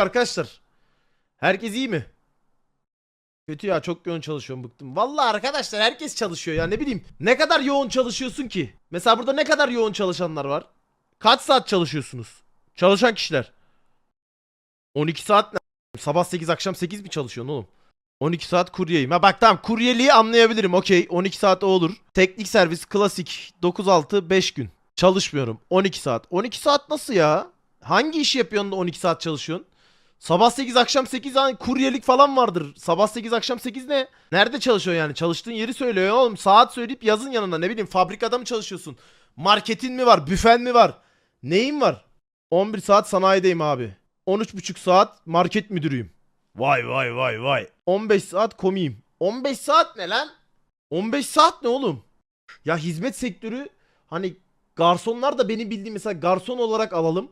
arkadaşlar? Herkes iyi mi? Kötü ya çok yoğun çalışıyorum bıktım. Vallahi arkadaşlar herkes çalışıyor ya ne bileyim. Ne kadar yoğun çalışıyorsun ki? Mesela burada ne kadar yoğun çalışanlar var? Kaç saat çalışıyorsunuz? Çalışan kişiler. 12 saat ne? Sabah 8 akşam 8 mi çalışıyorsun oğlum? 12 saat kuryeyim. Ha bak tamam kuryeliği anlayabilirim okey. 12 saat o olur. Teknik servis klasik 9-6 5 gün. Çalışmıyorum. 12 saat. 12 saat nasıl ya? Hangi işi yapıyorsun da 12 saat çalışıyorsun? Sabah 8 akşam 8 hani kuryelik falan vardır. Sabah 8 akşam 8 ne? Nerede çalışıyorsun yani? Çalıştığın yeri söylüyor oğlum. Saat söyleyip yazın yanına ne bileyim fabrikada mı çalışıyorsun? Marketin mi var? Büfen mi var? Neyin var? 11 saat sanayideyim abi. 13,5 saat market müdürüyüm. Vay vay vay vay. 15 saat komiyim. 15 saat ne lan? 15 saat ne oğlum? Ya hizmet sektörü hani garsonlar da benim bildiğim mesela garson olarak alalım.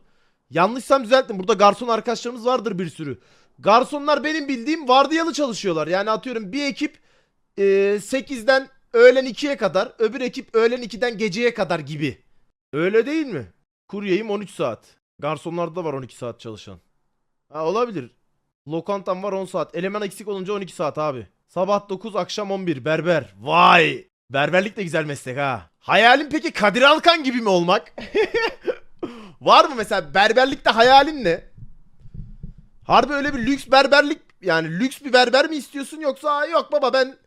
Yanlışsam düzelttim. Burada garson arkadaşlarımız vardır bir sürü. Garsonlar benim bildiğim vardiyalı çalışıyorlar. Yani atıyorum bir ekip e, 8'den öğlen 2'ye kadar, öbür ekip öğlen 2'den geceye kadar gibi. Öyle değil mi? Kuryeyim 13 saat. Garsonlarda da var 12 saat çalışan. Ha olabilir. Lokantam var 10 saat. Eleman eksik olunca 12 saat abi. Sabah 9 akşam 11 berber. Vay. Berberlik de güzel meslek ha. Hayalin peki Kadir Alkan gibi mi olmak? var mı mesela berberlikte hayalin ne? Harbi öyle bir lüks berberlik yani lüks bir berber mi istiyorsun yoksa "Aa, yok baba ben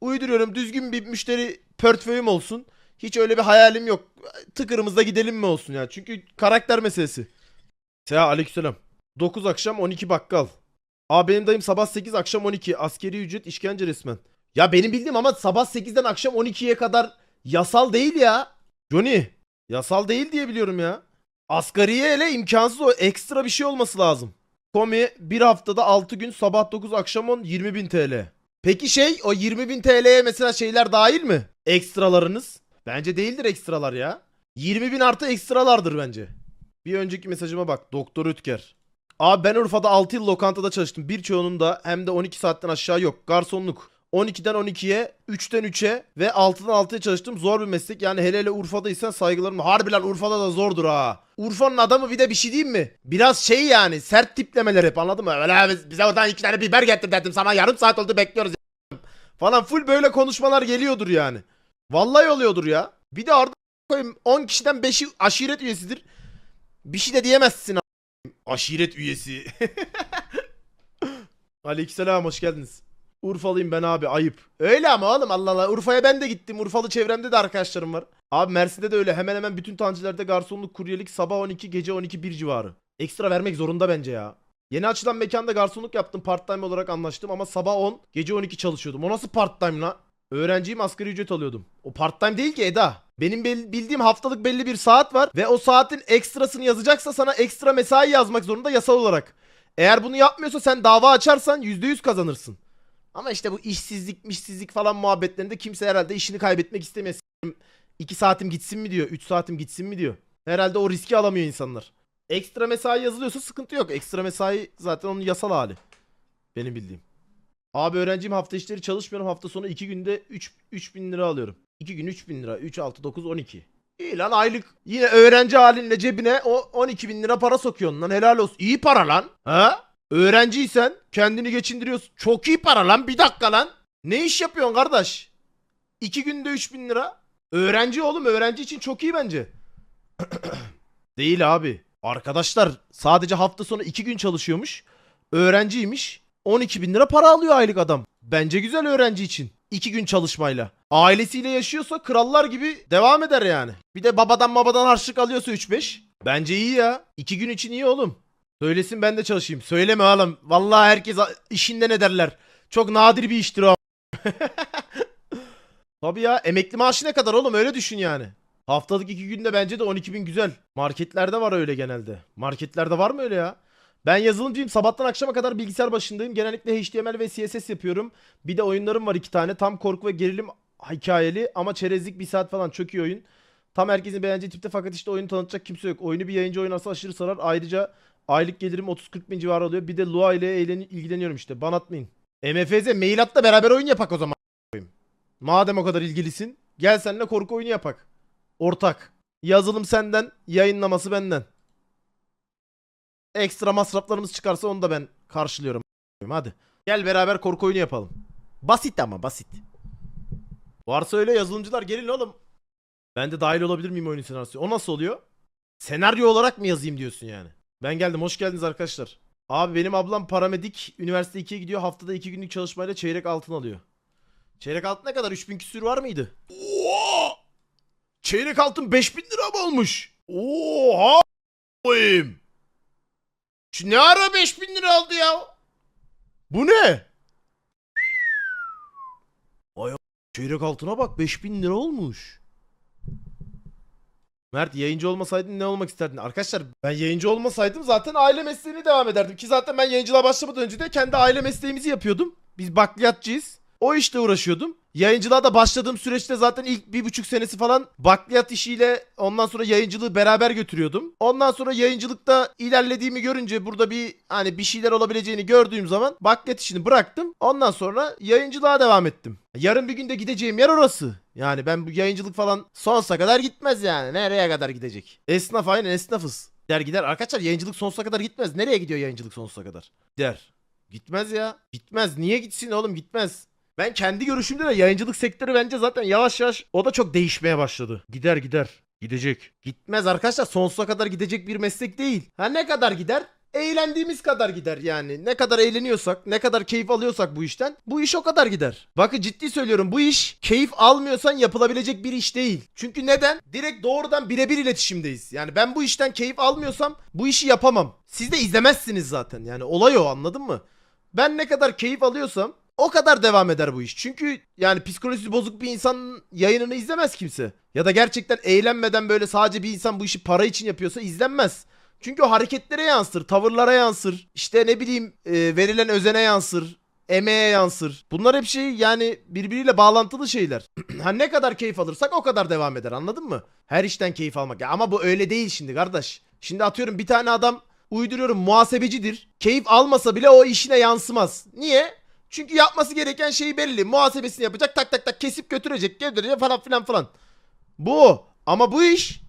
uyduruyorum düzgün bir müşteri portföyüm olsun. Hiç öyle bir hayalim yok. Tıkırımızda gidelim mi olsun ya. Çünkü karakter meselesi. Seha aleykümselam. 9 akşam 12 bakkal. Abi benim dayım sabah 8 akşam 12. Askeri ücret işkence resmen. Ya benim bildiğim ama sabah 8'den akşam 12'ye kadar yasal değil ya. Johnny. Yasal değil diye biliyorum ya. Asgariye hele imkansız o. Ekstra bir şey olması lazım. Komi bir haftada 6 gün sabah 9 akşam 10 20 bin TL. Peki şey o 20 bin TL'ye mesela şeyler dahil mi? Ekstralarınız? Bence değildir ekstralar ya. 20 bin artı ekstralardır bence. Bir önceki mesajıma bak. Doktor Ütker. Abi ben Urfa'da 6 yıl lokantada çalıştım. Birçoğunun da hem de 12 saatten aşağı yok. Garsonluk. 12'den 12'ye, 3'ten 3'e ve 6'dan 6'ya çalıştım. Zor bir meslek. Yani hele hele Urfa'daysan saygılarım. Harbi lan Urfa'da da zordur ha. Urfa'nın adamı bir de bir şey diyeyim mi? Biraz şey yani sert tiplemeler hep anladın mı? Öyle biz- bize oradan iki tane biber getir dedim sana yarım saat oldu bekliyoruz falan full böyle konuşmalar geliyordur yani. Vallahi oluyordur ya. Bir de orada koyayım 10 kişiden 5'i aşiret üyesidir. Bir şey de diyemezsin Aşiret üyesi. Aleykümselam hoş geldiniz. Urfalıyım ben abi ayıp. Öyle ama oğlum Allah Allah. Urfa'ya ben de gittim. Urfalı çevremde de arkadaşlarım var. Abi Mersin'de de öyle. Hemen hemen bütün tancilerde garsonluk, kuryelik sabah 12, gece 12 bir civarı. Ekstra vermek zorunda bence ya. Yeni açılan mekanda garsonluk yaptım. Part time olarak anlaştım ama sabah 10, gece 12 çalışıyordum. O nasıl part time la? Öğrenciyim asgari ücret alıyordum. O part time değil ki Eda. Benim bildiğim haftalık belli bir saat var ve o saatin ekstrasını yazacaksa sana ekstra mesai yazmak zorunda yasal olarak. Eğer bunu yapmıyorsa sen dava açarsan %100 kazanırsın. Ama işte bu işsizlik, mişsizlik falan muhabbetlerinde kimse herhalde işini kaybetmek istemiyor. S**eyim, 2 saatim gitsin mi diyor, 3 saatim gitsin mi diyor. Herhalde o riski alamıyor insanlar. Ekstra mesai yazılıyorsa sıkıntı yok. Ekstra mesai zaten onun yasal hali. Benim bildiğim. Abi öğrenciyim hafta içleri çalışmıyorum. Hafta sonu 2 günde 3 3000 lira alıyorum. 2 gün 3000 lira. 3 6 9 12. İyi lan aylık. Yine öğrenci halinle cebine o 12 bin lira para sokuyorsun lan helal olsun. İyi para lan. Ha? Öğrenciysen kendini geçindiriyorsun. Çok iyi para lan. Bir dakika lan. Ne iş yapıyorsun kardeş? 2 günde 3000 lira. Öğrenci oğlum öğrenci için çok iyi bence. Değil abi. Arkadaşlar sadece hafta sonu 2 gün çalışıyormuş. Öğrenciymiş. 12 bin lira para alıyor aylık adam. Bence güzel öğrenci için. 2 gün çalışmayla. Ailesiyle yaşıyorsa krallar gibi devam eder yani. Bir de babadan babadan harçlık alıyorsa 3-5. Bence iyi ya. 2 gün için iyi oğlum. Söylesin ben de çalışayım. Söyleme oğlum. Vallahi herkes işinden ederler. Çok nadir bir iştir o. Tabii ya emekli maaşı ne kadar oğlum öyle düşün yani. Haftalık iki günde bence de 12 bin güzel. Marketlerde var öyle genelde. Marketlerde var mı öyle ya? Ben yazılımcıyım. Sabahtan akşama kadar bilgisayar başındayım. Genellikle HTML ve CSS yapıyorum. Bir de oyunlarım var iki tane. Tam korku ve gerilim hikayeli ama çerezlik bir saat falan çok iyi oyun. Tam herkesin beğeneceği tipte fakat işte oyunu tanıtacak kimse yok. Oyunu bir yayıncı oynarsa aşırı sarar. Ayrıca aylık gelirim 30-40 bin civarı oluyor. Bir de Lua ile ilgileniyorum işte. Ban atmayın. MFZ mail at da beraber oyun yapak o zaman. Madem o kadar ilgilisin. Gel seninle korku oyunu yapak. Ortak. Yazılım senden, yayınlaması benden. Ekstra masraflarımız çıkarsa onu da ben karşılıyorum. Hadi. Gel beraber korku oyunu yapalım. Basit ama basit. Varsa öyle yazılımcılar gelin oğlum. Ben de dahil olabilir miyim oyunun senaryosu? O nasıl oluyor? Senaryo olarak mı yazayım diyorsun yani? Ben geldim. Hoş geldiniz arkadaşlar. Abi benim ablam paramedik. Üniversite 2'ye gidiyor. Haftada 2 günlük çalışmayla çeyrek altın alıyor. Çeyrek altın ne kadar? 3000 küsür var mıydı? Oo! Çeyrek altın 5000 lira mı olmuş? Oha! Koyayım. Şu ne ara 5000 lira aldı ya? Bu ne? Ay çeyrek altına bak 5000 lira olmuş. Mert yayıncı olmasaydın ne olmak isterdin? Arkadaşlar ben yayıncı olmasaydım zaten aile mesleğini devam ederdim. Ki zaten ben yayıncılığa başlamadan önce de kendi aile mesleğimizi yapıyordum. Biz bakliyatçıyız. O işte uğraşıyordum. Yayıncılığa da başladığım süreçte zaten ilk bir buçuk senesi falan bakliyat işiyle ondan sonra yayıncılığı beraber götürüyordum. Ondan sonra yayıncılıkta ilerlediğimi görünce burada bir hani bir şeyler olabileceğini gördüğüm zaman bakliyat işini bıraktım. Ondan sonra yayıncılığa devam ettim. Yarın bir günde gideceğim yer orası. Yani ben bu yayıncılık falan sonsuza kadar gitmez yani. Nereye kadar gidecek? Esnaf aynen esnafız. Gider gider. Arkadaşlar yayıncılık sonsuza kadar gitmez. Nereye gidiyor yayıncılık sonsuza kadar? Gider. Gitmez ya. Gitmez. Niye gitsin oğlum gitmez. Ben kendi görüşümde de yayıncılık sektörü bence zaten yavaş yavaş o da çok değişmeye başladı. Gider gider. Gidecek. Gitmez arkadaşlar sonsuza kadar gidecek bir meslek değil. Ha ne kadar gider? Eğlendiğimiz kadar gider yani. Ne kadar eğleniyorsak, ne kadar keyif alıyorsak bu işten bu iş o kadar gider. Bakın ciddi söylüyorum bu iş keyif almıyorsan yapılabilecek bir iş değil. Çünkü neden? Direkt doğrudan birebir iletişimdeyiz. Yani ben bu işten keyif almıyorsam bu işi yapamam. Siz de izlemezsiniz zaten. Yani olay o anladın mı? Ben ne kadar keyif alıyorsam o kadar devam eder bu iş. Çünkü yani psikolojisi bozuk bir insanın yayınını izlemez kimse. Ya da gerçekten eğlenmeden böyle sadece bir insan bu işi para için yapıyorsa izlenmez. Çünkü hareketlere yansır, tavırlara yansır, işte ne bileyim e, verilen özene yansır, emeğe yansır. Bunlar hep şey yani birbiriyle bağlantılı şeyler. ha ne kadar keyif alırsak o kadar devam eder anladın mı? Her işten keyif almak. Ya ama bu öyle değil şimdi kardeş. Şimdi atıyorum bir tane adam uyduruyorum muhasebecidir. Keyif almasa bile o işine yansımaz. Niye? Çünkü yapması gereken şey belli. Muhasebesini yapacak tak tak tak kesip götürecek götürecek falan filan falan. Bu ama bu iş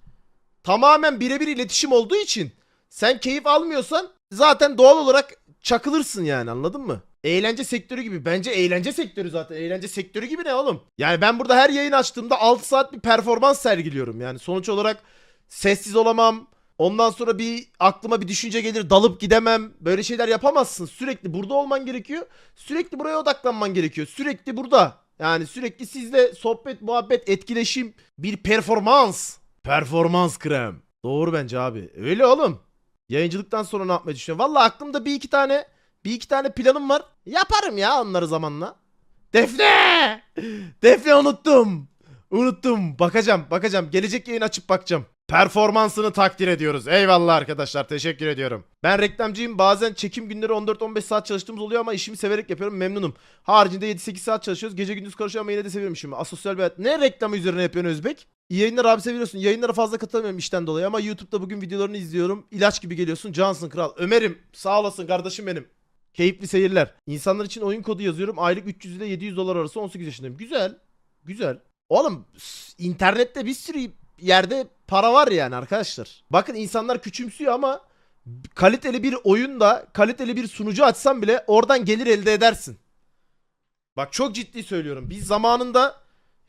tamamen birebir iletişim olduğu için sen keyif almıyorsan zaten doğal olarak çakılırsın yani anladın mı? Eğlence sektörü gibi. Bence eğlence sektörü zaten. Eğlence sektörü gibi ne oğlum? Yani ben burada her yayın açtığımda 6 saat bir performans sergiliyorum. Yani sonuç olarak sessiz olamam. Ondan sonra bir aklıma bir düşünce gelir dalıp gidemem. Böyle şeyler yapamazsın. Sürekli burada olman gerekiyor. Sürekli buraya odaklanman gerekiyor. Sürekli burada. Yani sürekli sizle sohbet, muhabbet, etkileşim, bir performans. Performans krem. Doğru bence abi. Öyle oğlum. Yayıncılıktan sonra ne yapmayı düşünüyorum? Valla aklımda bir iki tane bir iki tane planım var. Yaparım ya onları zamanla. Defne! Defne unuttum. Unuttum. Bakacağım, bakacağım. Gelecek yayın açıp bakacağım. Performansını takdir ediyoruz. Eyvallah arkadaşlar. Teşekkür ediyorum. Ben reklamcıyım. Bazen çekim günleri 14-15 saat çalıştığımız oluyor ama işimi severek yapıyorum. Memnunum. Haricinde 7-8 saat çalışıyoruz. Gece gündüz karışıyor ama yine de seviyorum işimi. Asosyal bir hayat. Ne reklamı üzerine yapıyorsun Özbek? İyi yayınlar abi seviyorsun. Yayınlara fazla katılamıyorum işten dolayı ama YouTube'da bugün videolarını izliyorum. İlaç gibi geliyorsun. Cansın kral. Ömer'im sağ olasın kardeşim benim. Keyifli seyirler. İnsanlar için oyun kodu yazıyorum. Aylık 300 ile 700 dolar arası 18 yaşındayım. Güzel. Güzel. Oğlum internette bir sürü yerde para var yani arkadaşlar. Bakın insanlar küçümsüyor ama kaliteli bir oyunda kaliteli bir sunucu açsan bile oradan gelir elde edersin. Bak çok ciddi söylüyorum. Biz zamanında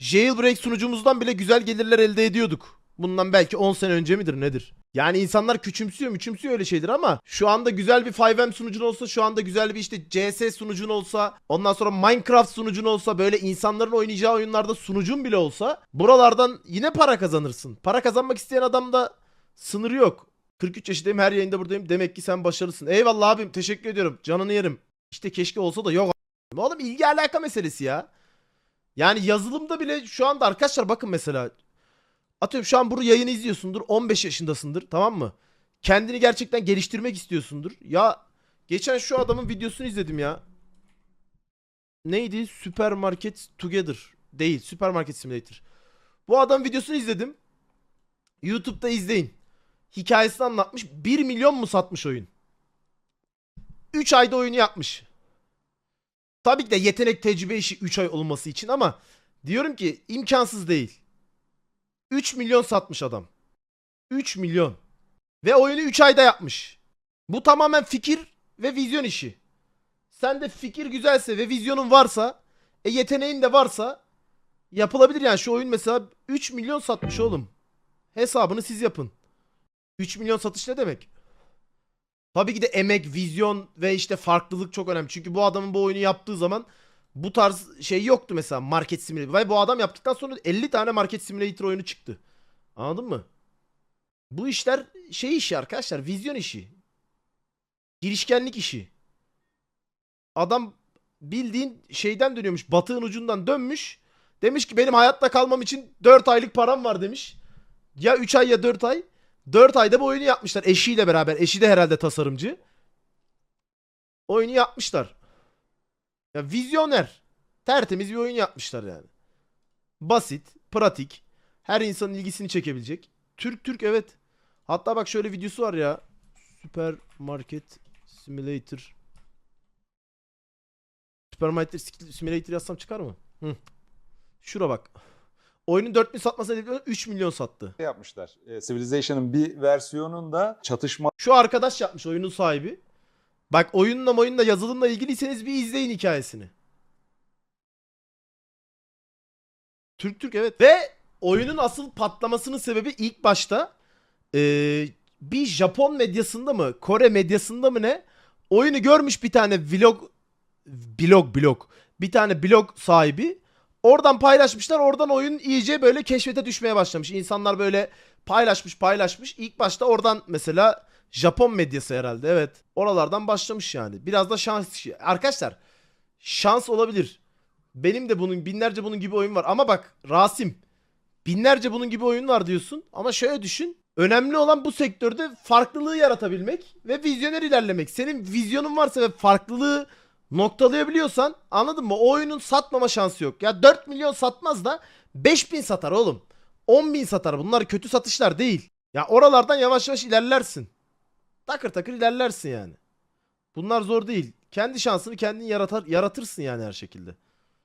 Jailbreak sunucumuzdan bile güzel gelirler elde ediyorduk. Bundan belki 10 sene önce midir nedir? Yani insanlar küçümsüyor küçümsüyor öyle şeydir ama şu anda güzel bir 5M sunucun olsa şu anda güzel bir işte CS sunucun olsa ondan sonra Minecraft sunucun olsa böyle insanların oynayacağı oyunlarda sunucun bile olsa buralardan yine para kazanırsın. Para kazanmak isteyen adamda sınırı yok. 43 yaşındayım her yayında buradayım demek ki sen başarılısın. Eyvallah abim teşekkür ediyorum canını yerim. İşte keşke olsa da yok Oğlum ilgi alaka meselesi ya. Yani yazılımda bile şu anda arkadaşlar bakın mesela Atıyorum şu an bunu yayını izliyorsundur. 15 yaşındasındır tamam mı? Kendini gerçekten geliştirmek istiyorsundur. Ya geçen şu adamın videosunu izledim ya. Neydi? Supermarket Together. Değil. Supermarket Simulator. Bu adam videosunu izledim. YouTube'da izleyin. Hikayesini anlatmış. 1 milyon mu satmış oyun? 3 ayda oyunu yapmış. Tabii ki de yetenek tecrübe işi 3 ay olması için ama diyorum ki imkansız değil. 3 milyon satmış adam. 3 milyon. Ve oyunu 3 ayda yapmış. Bu tamamen fikir ve vizyon işi. Sen de fikir güzelse ve vizyonun varsa, e yeteneğin de varsa yapılabilir yani. Şu oyun mesela 3 milyon satmış oğlum. Hesabını siz yapın. 3 milyon satış ne demek? Tabii ki de emek, vizyon ve işte farklılık çok önemli. Çünkü bu adamın bu oyunu yaptığı zaman bu tarz şey yoktu mesela market simülatör. Ve bu adam yaptıktan sonra 50 tane market simülatör oyunu çıktı. Anladın mı? Bu işler şey işi arkadaşlar, vizyon işi. Girişkenlik işi. Adam bildiğin şeyden dönüyormuş. Batığın ucundan dönmüş. Demiş ki benim hayatta kalmam için 4 aylık param var demiş. Ya 3 ay ya 4 ay. 4 ayda bu oyunu yapmışlar eşiyle beraber. Eşi de herhalde tasarımcı. Oyunu yapmışlar. Ya vizyoner. Tertemiz bir oyun yapmışlar yani. Basit, pratik. Her insanın ilgisini çekebilecek. Türk Türk evet. Hatta bak şöyle videosu var ya. Supermarket Simulator. Supermarket Simulator yazsam çıkar mı? Hı. Şura bak. Oyunun 4000 satması hedefleniyor 3 milyon sattı. yapmışlar. E, Civilization'ın bir versiyonunda çatışma Şu arkadaş yapmış oyunun sahibi. Bak oyunla oyunla yazılımla ilgiliyseniz bir izleyin hikayesini. Türk Türk evet. Ve oyunun asıl patlamasının sebebi ilk başta eee, bir Japon medyasında mı Kore medyasında mı ne oyunu görmüş bir tane vlog blog blog bir tane blog sahibi oradan paylaşmışlar oradan oyun iyice böyle keşfete düşmeye başlamış. İnsanlar böyle paylaşmış paylaşmış ilk başta oradan mesela Japon medyası herhalde evet oralardan başlamış yani biraz da şans. Arkadaşlar şans olabilir. Benim de bunun binlerce bunun gibi oyun var ama bak Rasim binlerce bunun gibi oyun var diyorsun ama şöyle düşün. Önemli olan bu sektörde farklılığı yaratabilmek ve vizyoner ilerlemek. Senin vizyonun varsa ve farklılığı noktalayabiliyorsan anladın mı? O oyunun satmama şansı yok. Ya 4 milyon satmaz da 5000 satar oğlum. 10 bin satar. Bunlar kötü satışlar değil. Ya oralardan yavaş yavaş ilerlersin. Takır takır ilerlersin yani. Bunlar zor değil. Kendi şansını kendin yaratar, yaratırsın yani her şekilde.